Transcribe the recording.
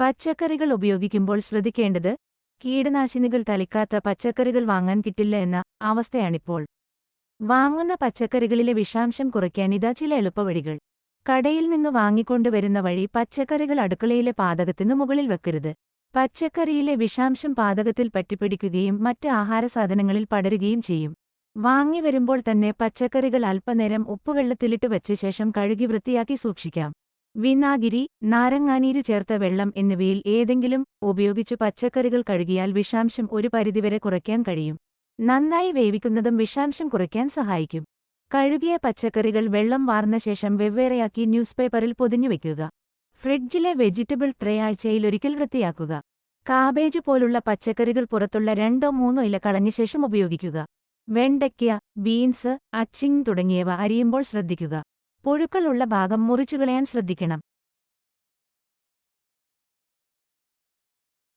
പച്ചക്കറികൾ ഉപയോഗിക്കുമ്പോൾ ശ്രദ്ധിക്കേണ്ടത് കീടനാശിനികൾ തളിക്കാത്ത പച്ചക്കറികൾ വാങ്ങാൻ കിട്ടില്ല എന്ന അവസ്ഥയാണിപ്പോൾ. വാങ്ങുന്ന പച്ചക്കറികളിലെ വിഷാംശം കുറയ്ക്കാൻ ഇതാ ചില എളുപ്പവഴികൾ. കടയിൽ നിന്ന് വാങ്ങിക്കൊണ്ടുവരുന്ന വഴി പച്ചക്കറികൾ അടുക്കളയിലെ പാതകത്തിനു മുകളിൽ വെക്കരുത്. പച്ചക്കറിയിലെ വിഷാംശം പാതകത്തിൽ പറ്റിപ്പിടിക്കുകയും മറ്റ് ആഹാരസാധനങ്ങളിൽ പടരുകയും ചെയ്യും. വാങ്ങി വരുമ്പോൾ തന്നെ പച്ചക്കറികൾ അല്പനേരം ഉപ്പുവെള്ളത്തിലിട്ട് വെച്ച ശേഷം കഴുകി വൃത്തിയാക്കി സൂക്ഷിക്കാം. വിനാഗിരി നാരങ്ങാനീര് ചേർത്ത വെള്ളം എന്നിവയിൽ ഏതെങ്കിലും ഉപയോഗിച്ചു പച്ചക്കറികൾ കഴുകിയാൽ വിഷാംശം ഒരു പരിധിവരെ കുറയ്ക്കാൻ കഴിയും. നന്നായി വേവിക്കുന്നതും വിഷാംശം കുറയ്ക്കാൻ സഹായിക്കും. കഴുകിയ പച്ചക്കറികൾ വെള്ളം വാർന്ന ശേഷം വെവ്വേറെയാക്കി ന്യൂസ് പേപ്പറിൽ പൊതിഞ്ഞുവെക്കുക ഫ്രിഡ്ജിലെ വെജിറ്റബിൾ ട്രേ ആഴ്ചയിലൊരിക്കൽ വൃത്തിയാക്കുക. കാബേജ് പോലുള്ള പച്ചക്കറികൾ പുറത്തുള്ള രണ്ടോ മൂന്നോ ഇല കളഞ്ഞ ശേഷം ഉപയോഗിക്കുക. വെണ്ടയ്ക്ക ബീൻസ് അച്ചിങ് തുടങ്ങിയവ അരിയുമ്പോൾ ശ്രദ്ധിക്കുക. പുഴുക്കളുള്ള ഭാഗം മുറിച്ചുകളയാൻ ശ്രദ്ധിക്കണം.